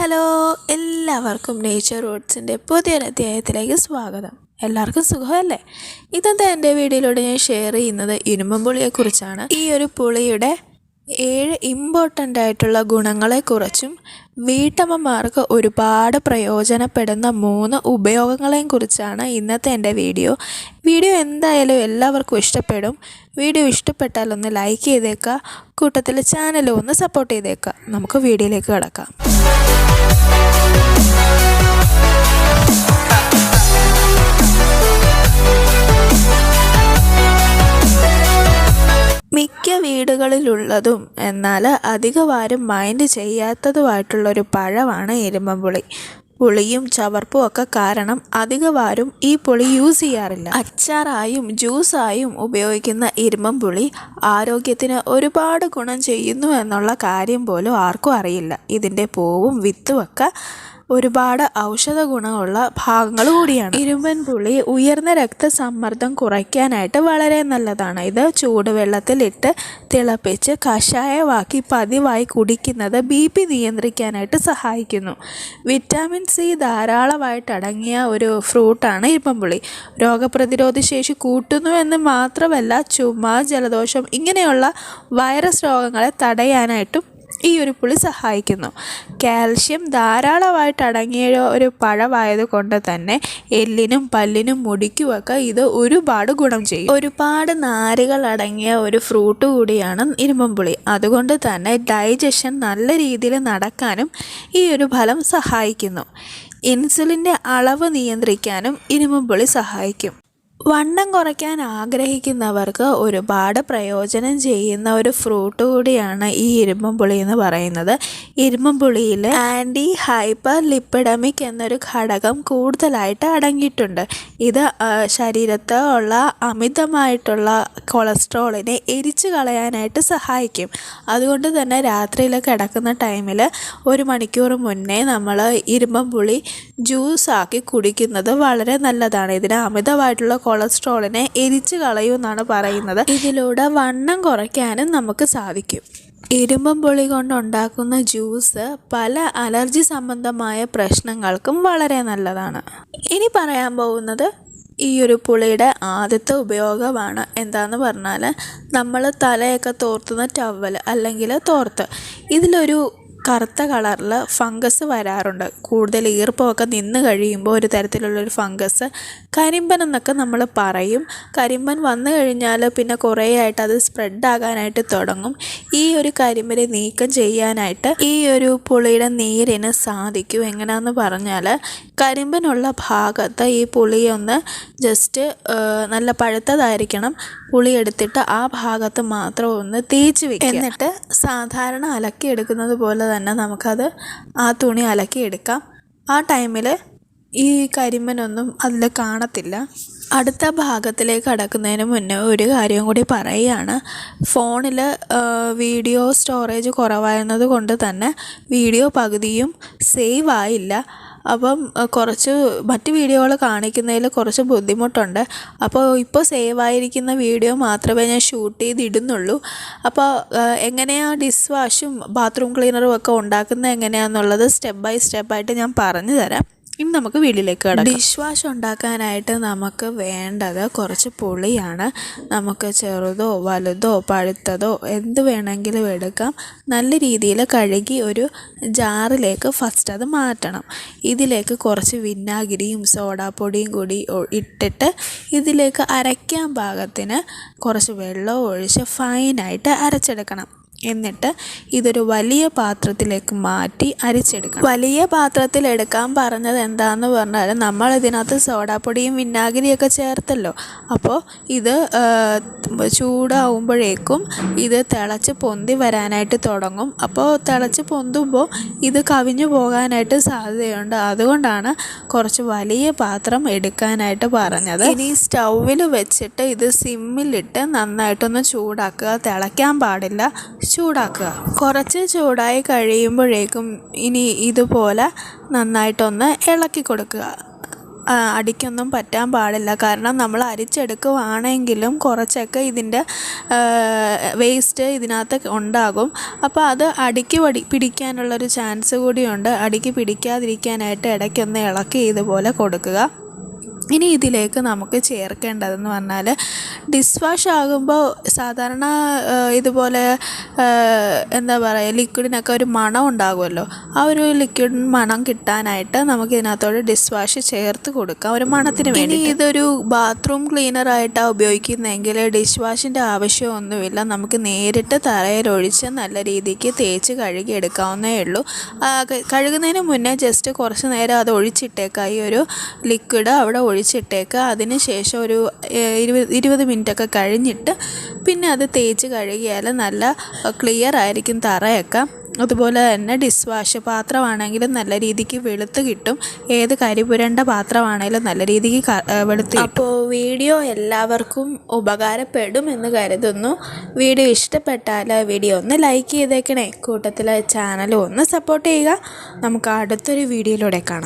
Hello എല്ലാവർക്കും nature റോഡ്സിന്റെ പുതിയൊരധ്യായത്തിലേക്ക് സ്വാഗതം. എല്ലാവർക്കും സുഖമല്ലേ? ഇന്നത്തെ എന്റെ വീഡിയോയിലൂടെ ഞാൻ ഷെയർ ചെയ്യുന്നത് ഇരുമ്പുളിയെക്കുറിച്ചാണ് ഈ ഒരു പുളിയുടെ ഏഴ് ഇമ്പോർട്ടന്റ് ആയിട്ടുള്ള ഗുണങ്ങളെക്കുറിച്ചും വീട്ടമ്മമാർക്ക് ഒരുപാട് പ്രയോജനപ്പെടുന്ന മൂന്ന് ഉപയോഗങ്ങളെയും കുറിച്ചാണ് ഇന്നത്തെ എന്റെ വീഡിയോ. വീഡിയോ എന്തായാലും എല്ലാവർക്കും ഇഷ്ടപ്പെടും. വീഡിയോ ഇഷ്ടപ്പെട്ടാൽ ഒന്ന് ലൈക്ക് ചെയ്തേക്കുക. കൂട്ടത്തിൽ ചാനലും ഒന്ന് സപ്പോർട്ട് ചെയ്തേക്കുക. നമുക്ക് വീഡിയോയിലേക്ക് കിടക്കാം. മിക്ക വീടുകളിലുള്ളതും എന്നാൽ അധികവാരം മൈൻഡ് ചെയ്യാത്തതുമായിട്ടുള്ളൊരു പഴമാണ് ഇരുമ്പൻപുളി പുളിയും ചവർപ്പും ഒക്കെ കാരണം അധികവാരും ഈ പുളി യൂസ് ചെയ്യാറില്ല. അച്ചാറായും ജ്യൂസായും ഉപയോഗിക്കുന്ന ഇരുമ്പൻപുളി ആരോഗ്യത്തിന് ഒരുപാട് ഗുണം ചെയ്യുന്നു എന്നുള്ള കാര്യം പോലും ആർക്കും അറിയില്ല. ഇതിന്റെ പൂവും വിത്തുമൊക്കെ ഒരുപാട് ഔഷധ ഗുണമുള്ള ഭാഗങ്ങൾ കൂടിയാണ്. ഇരുമ്പൻ പുളി ഉയർന്ന രക്തസമ്മർദ്ദം കുറയ്ക്കാനായിട്ട് വളരെ നല്ലതാണ്. ഇത് ചൂടുവെള്ളത്തിലിട്ട് തിളപ്പിച്ച് കഷായമാക്കി പതിവായി കുടിക്കുന്നത് ബി പി നിയന്ത്രിക്കാനായിട്ട് സഹായിക്കുന്നു. വിറ്റാമിൻ സി ധാരാളമായിട്ട് അടങ്ങിയ ഒരു ഫ്രൂട്ടാണ് ഇരുമ്പൻപുളി രോഗപ്രതിരോധ ശേഷി കൂട്ടുന്നു എന്ന് മാത്രമല്ല ചുമ ജലദോഷം ഇങ്ങനെയുള്ള വൈറസ് രോഗങ്ങളെ തടയാനായിട്ടും ഈ ഒരു പുളി സഹായിക്കുന്നു. കാൽഷ്യം ധാരാളമായിട്ട് അടങ്ങിയ ഒരു പഴമായത് കൊണ്ട് തന്നെ എല്ലിനും പല്ലിനും മുടിക്കുമൊക്കെ ഇത് ഒരുപാട് ഗുണം ചെയ്യും. ഒരുപാട് നാരുകൾ അടങ്ങിയ ഒരു ഫ്രൂട്ട് കൂടിയാണ് ഇരുമ്പുളി അതുകൊണ്ട് തന്നെ ഡൈജഷൻ നല്ല രീതിയിൽ നടക്കാനും ഈ ഒരു ഫലം സഹായിക്കുന്നു. ഇൻസുലിന്റെ അളവ് നിയന്ത്രിക്കാനും ഇരുമ്പുളി സഹായിക്കും. വണ്ണം കുറയ്ക്കാൻ ആഗ്രഹിക്കുന്നവർക്ക് ഒരുപാട് പ്രയോജനം ചെയ്യുന്ന ഒരു ഫ്രൂട്ട് കൂടിയാണ് ഈ ഇരുമ്പുളി എന്ന് പറയുന്നത്. ഇരുമ്പുളിയിൽ ആന്റി ഹൈപ്പർ ലിപ്പിഡമിക് എന്നൊരു ഘടകം കൂടുതലായിട്ട് അടങ്ങിയിട്ടുണ്ട്. ഇത് ശരീരത്ത് ഉള്ള അമിതമായിട്ടുള്ള കൊളസ്ട്രോളിനെ എരിച്ചു കളയാനായിട്ട് സഹായിക്കും. അതുകൊണ്ട് തന്നെ രാത്രിയിൽ കിടക്കുന്ന ടൈമിൽ ഒരു മണിക്കൂർ മുന്നേ നമ്മൾ ഇരുമ്പുളി ജ്യൂസാക്കി കുടിക്കുന്നത് വളരെ നല്ലതാണ്. ഇതിന് അമിതമായിട്ടുള്ള കൊളസ്ട്രോളിനെ എരിച്ചു കളയുമെന്നാണ് പറയുന്നത്. ഇതിലൂടെ വണ്ണം കുറയ്ക്കാനും നമുക്ക് സാധിക്കും. ഇരുമ്പം പൊളി കൊണ്ടുണ്ടാക്കുന്ന ജ്യൂസ് പല അലർജി സംബന്ധമായ പ്രശ്നങ്ങൾക്കും വളരെ നല്ലതാണ്. ഇനി പറയാൻ പോകുന്നത് ഈ ഒരു പുളിയുടെ ആദ്യത്തെ ഉപയോഗമാണ്. എന്താന്ന് പറഞ്ഞാൽ നമ്മൾ തലയൊക്കെ തോർത്തുന്ന ടവൽ അല്ലെങ്കിൽ തോർത്ത്. ഇതിലൊരു കറുത്ത കളറിൽ ഫംഗസ് വരാറുണ്ട്. കൂടുതൽ ഈർപ്പമൊക്കെ നിന്ന് കഴിയുമ്പോൾ ഒരു തരത്തിലുള്ളൊരു ഫംഗസ്. കരിമ്പൻ എന്നൊക്കെ നമ്മൾ പറയും. കരിമ്പൻ വന്നു കഴിഞ്ഞാൽ പിന്നെ കുറേ ആയിട്ട് അത് സ്പ്രെഡ് ആകാനായിട്ട് തുടങ്ങും. ഈ ഒരു കരിമ്പനെ നീക്കം ചെയ്യാനായിട്ട് ഈ ഒരു പുളിയുടെ നീരിന് സാധിക്കും എങ്ങനെയാണെന്ന് പറഞ്ഞാൽ കരിമ്പനുള്ള ഭാഗത്ത് ഈ പുളിയൊന്ന് ജസ്റ്റ് നല്ല പഴുത്തതായിരിക്കണം. പുളി എടുത്തിട്ട് ആ ഭാഗത്ത് മാത്രം ഒന്ന് തേച്ച് വെക്കുക. എന്നിട്ട് സാധാരണ അലക്കിയെടുക്കുന്നത് പോലെ തന്നെ നമുക്കത് ആ തുണി അലക്കിയെടുക്കാം ആ ടൈമിൽ ഈ കരിമ്പനൊന്നും അതിൽ കാണത്തില്ല. അടുത്ത ഭാഗത്തിലേക്ക് കടക്കുന്നതിന് മുന്നേ ഒരു കാര്യം കൂടി പറയുകയാണ്. ഫോണിൽ വീഡിയോ സ്റ്റോറേജ് കുറവായിരുന്നത് കൊണ്ട് തന്നെ വീഡിയോ പകുതിയും സേവ് ആയില്ല. അപ്പം കുറച്ച് മറ്റ് വീഡിയോകൾ കാണിക്കുന്നതിൽ കുറച്ച് ബുദ്ധിമുട്ടുണ്ട്. അപ്പോൾ ഇപ്പോൾ സേവ് ആയിരിക്കുന്ന വീഡിയോ മാത്രമേ ഞാൻ ഷൂട്ട് ചെയ്തിടുന്നുള്ളൂ. അപ്പോൾ എങ്ങനെയാണ് ഡിസ് വാഷും ബാത്റൂം ക്ലീനറും ഒക്കെ ഉണ്ടാക്കുന്നത് എങ്ങനെയാണെന്നുള്ളത് സ്റ്റെപ്പ് ബൈ സ്റ്റെപ്പായിട്ട് ഞാൻ പറഞ്ഞു തരാം. ഇനി നമുക്ക് വീട്ടിലേക്ക് കടക്കാം. ഡിഷ് വാഷ് ഉണ്ടാക്കാനായിട്ട് നമുക്ക് വേണ്ടത് കുറച്ച് പുളിയാണ്. നമുക്ക് ചെറുതോ വലുതോ പഴുത്തതോ എന്ത് വേണമെങ്കിലും എടുക്കാം. നല്ല രീതിയിൽ കഴുകി ഒരു ജാറിലേക്ക് ഫസ്റ്റ് അത് മാറ്റണം. ഇതിലേക്ക് കുറച്ച് വിനാഗിരിയും സോഡാപ്പൊടിയും കൂടി ഇട്ടിട്ട് ഇതിലേക്ക് അരയ്ക്കാൻ പാകത്തിന് കുറച്ച് വെള്ളം ഒഴിച്ച് ഫൈനായിട്ട് അരച്ചെടുക്കണം. എന്നിട്ട് ഇതൊരു വലിയ പാത്രത്തിലേക്ക് മാറ്റി അരിച്ചെടുക്കണം. വലിയ പാത്രത്തിൽ എടുക്കാൻ പറഞ്ഞത് എന്താന്ന് പറഞ്ഞാൽ നമ്മൾ ഇതിനകത്ത് സോഡാപ്പൊടിയും വിനാഗിരിയൊക്കെ ചേർത്തല്ലോ. അപ്പോൾ ഇത് ചൂടാവുമ്പോഴേക്കും ഇത് തിളച്ച് പൊന്തി വരാനായിട്ട് തുടങ്ങും. അപ്പോൾ തിളച്ച് പൊന്തുമ്പോൾ ഇത് കവിഞ്ഞു പോകാനായിട്ട് സാധ്യതയുണ്ട്. അതുകൊണ്ടാണ് കുറച്ച് വലിയ പാത്രം എടുക്കാനായിട്ട് പറഞ്ഞത്. ഇനി സ്റ്റൗവിൽ വെച്ചിട്ട് ഇത് സിമ്മിലിട്ട് നന്നായിട്ടൊന്ന് ചൂടാക്കുക. തിളയ്ക്കാൻ പാടില്ല. ചൂടാക്കുക. കുറച്ച് ചൂടായി കഴിയുമ്പോഴേക്കും ഇനി ഇതുപോലെ നന്നായിട്ടൊന്ന് ഇളക്കി കൊടുക്കുക. അടിക്കൊന്നും പറ്റാൻ പാടില്ല. കാരണം നമ്മൾ അരിച്ചെടുക്കുവാണെങ്കിലും കുറച്ചൊക്കെ ഇതിന്റെ വേസ്റ്റ് ഇതിനകത്ത് ഉണ്ടാകും. അപ്പോൾ അത് അടിക്ക് പടി പിടിക്കാനുള്ളൊരു ചാൻസ് കൂടിയുണ്ട്. അടിക്ക് പിടിക്കാതിരിക്കാനായിട്ട് ഇടയ്ക്കൊന്ന് ഇളക്കി ഇതുപോലെ കൊടുക്കുക. ഇനി ഇതിലേക്ക് നമുക്ക് ചേർക്കേണ്ടതെന്ന് പറഞ്ഞാൽ ഡിഷ് വാഷ് ആകുമ്പോൾ സാധാരണ ഇതുപോലെ എന്താ പറയുക ലിക്വിഡിനൊക്കെ ഒരു മണം ഉണ്ടാകുമല്ലോ. ആ ഒരു ലിക്വിഡ് മണം കിട്ടാനായിട്ട് നമുക്ക് ഇതിനകത്തോട് ഡിഷ് വാഷ് ചേർത്ത് കൊടുക്കാം. ഒരു മണത്തിന് വേണ്ടി ഇതൊരു ബാത്റൂം ക്ലീനറായിട്ടാണ് ഉപയോഗിക്കുന്നതെങ്കിൽ ഡിഷ് വാഷിന്റെ ആവശ്യമൊന്നുമില്ല. നമുക്ക് നേരിട്ട് തറയിലൊഴിച്ച് നല്ല രീതിക്ക് തേച്ച് കഴുകി എടുക്കാവുന്നേ ഉള്ളൂ കഴുകുന്നതിന് മുന്നേ ജസ്റ്റ് കുറച്ച് നേരം അത് ഒഴിച്ചിട്ടേക്കാം. ഈ ഒരു ലിക്വിഡ് അവിടെ ഒഴിച്ചിട്ടേക്കുക അതിന് ശേഷം ഒരു ഇരുപത് ഇരുപത് മിനിറ്റൊക്കെ കഴിഞ്ഞിട്ട് പിന്നെ അത് തേച്ച് കഴുകിയാൽ നല്ല ക്ലിയർ ആയിരിക്കും തറയൊക്കെ. അതുപോലെ തന്നെ ഡിസ് വാഷ് പാത്രമാണെങ്കിലും നല്ല രീതിക്ക് വെളുത്ത് കിട്ടും. ഏത് കരിപുരണ്ട പാത്രമാണെങ്കിലും നല്ല രീതിക്ക് വെളുത്ത് അപ്പോൾ വീഡിയോ എല്ലാവർക്കും ഉപകാരപ്പെടും എന്ന് കരുതുന്നു. വീഡിയോ ഇഷ്ടപ്പെട്ടാൽ വീഡിയോ ഒന്ന് ലൈക്ക് ചെയ്തേക്കണേ. കൂട്ടത്തിൽ ചാനൽ ഒന്ന് സപ്പോർട്ട് ചെയ്യുക. നമുക്ക് അടുത്തൊരു വീഡിയോയിലൂടെ കാണാം.